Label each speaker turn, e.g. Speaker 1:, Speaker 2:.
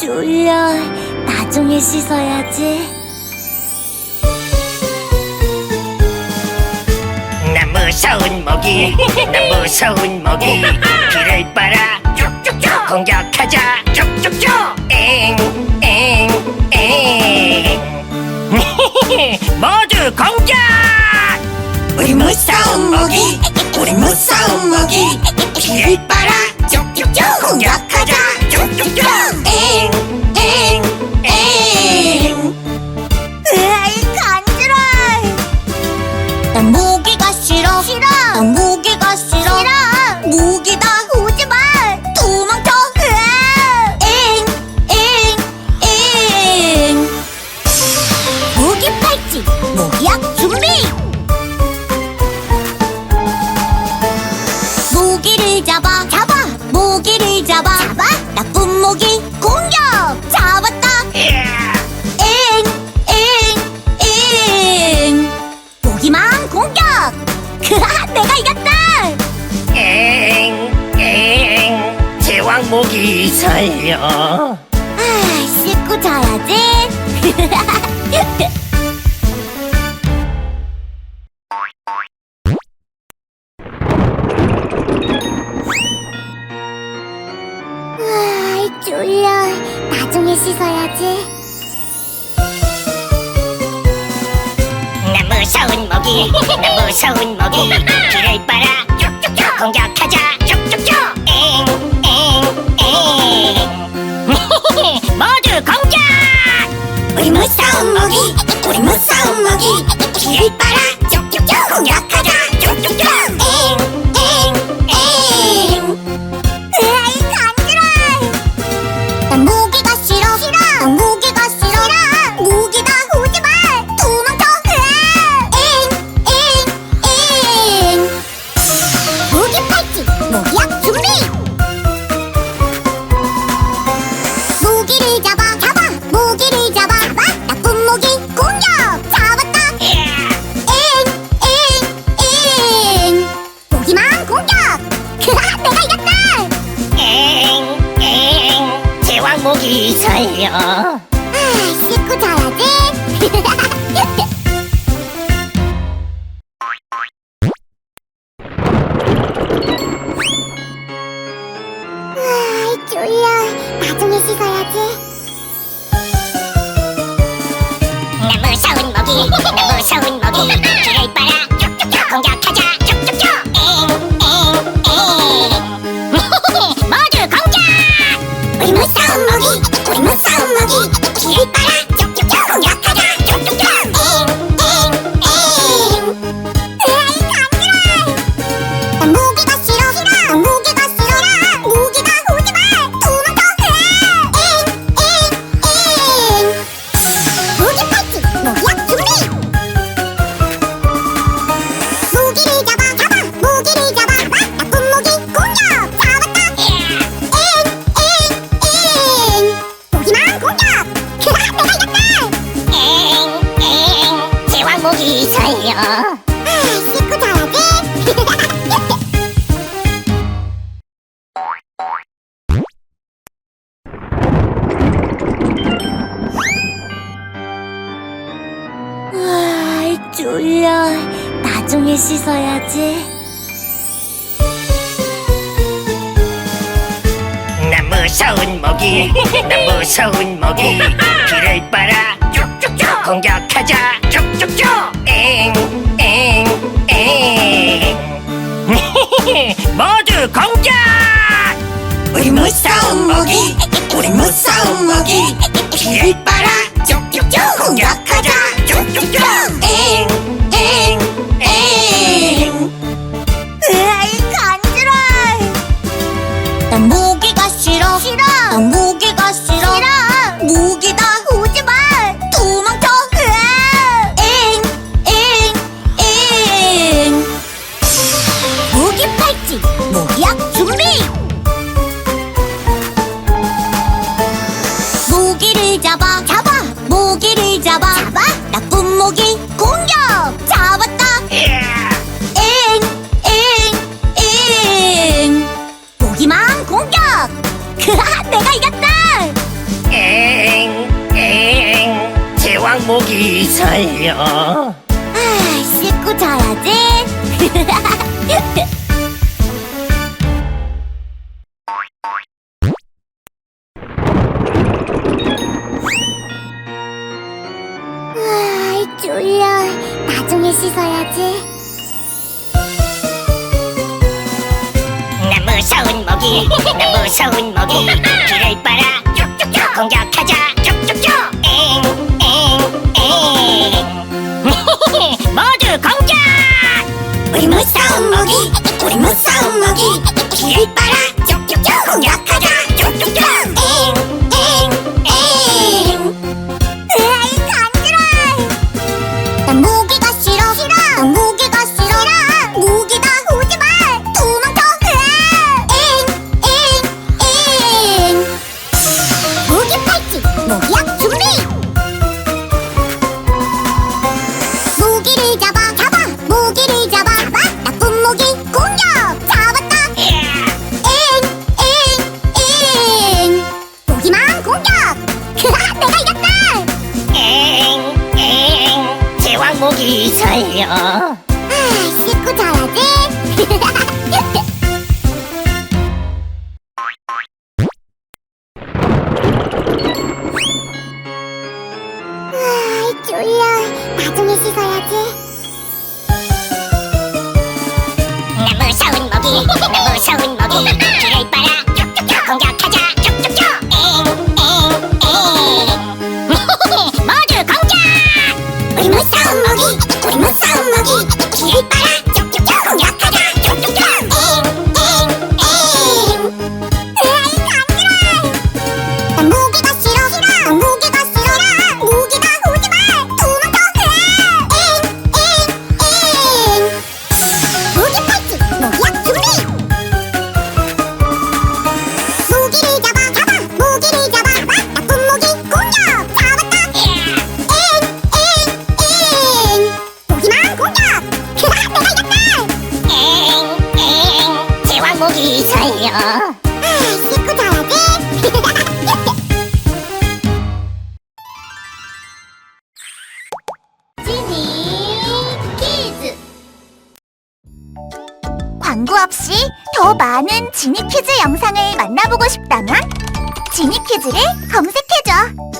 Speaker 1: 졸려. 나중에 씻어야지.
Speaker 2: 나 무서운 모기 나 무서운 모기. 귀를 빨아 쭉쭉쭉 공격하자. 쭉쭉쭉. 엥엥엥. 모두 공격! 우리 무서운 모기 우리 무서운 모기. 귀를 빨아
Speaker 1: 모기
Speaker 2: 살려
Speaker 1: 아, 씻고 자야지. 아, 졸려. 나중에 씻어야지.
Speaker 2: 나 무서운 모기 나 무서운 모기 귀를 빨아 쭉쭉쭉 공격하자 모기 우리 무서운 모기 귀를 빨아 쭉쭉쭉 공격하자 쭉쭉쭉 엥엥엥
Speaker 1: 으아이, 간지러! 난 모기가 싫어. 싫어.
Speaker 2: 살려
Speaker 1: 아, 씻고 자야지. 아, 졸려. 나중에 씻어야지.
Speaker 2: 나 무서운 모기 나 무서운 모기 귀를 빨아 공격하자 아,
Speaker 1: 씻고 자야지. 아, 졸려. 나중에 씻어야지.
Speaker 2: 나 무서운 모기 나 무서운 모기 귀를 빨아 쭉쭉쭉 공격하자 쭉쭉쭉 엥 엥 엥. 모두 공격! 우리 무서운 모기 우리 무서운 모기. 귀를 빨아 쭉쭉쭉 공격
Speaker 1: 잡아 잡아. 모기를 잡아. 잡아? 나쁜 모기 공격. 잡았다. 엥엥엥. 모기만 공격. 크하 내가 이겼다.
Speaker 3: 엥, 엥, 제왕 모기 살려.
Speaker 1: 아 씻고 자야지. 졸려. 나중에 씻어야지.
Speaker 2: 나 무서운 먹이 나 무서운 먹이 귀를 빨아 쭉쭉쭉 공격하자 쭉쭉쭉 목이 살려.
Speaker 1: 아, 씻고 자야지.
Speaker 2: 나무 쉬운 먹이 나 무서운 먹이. 귀를 빨아 공격하자.
Speaker 1: 광고 없이 더 많은 지니 퀴즈 영상을 만나보고 싶다면 지니 퀴즈를 검색해줘.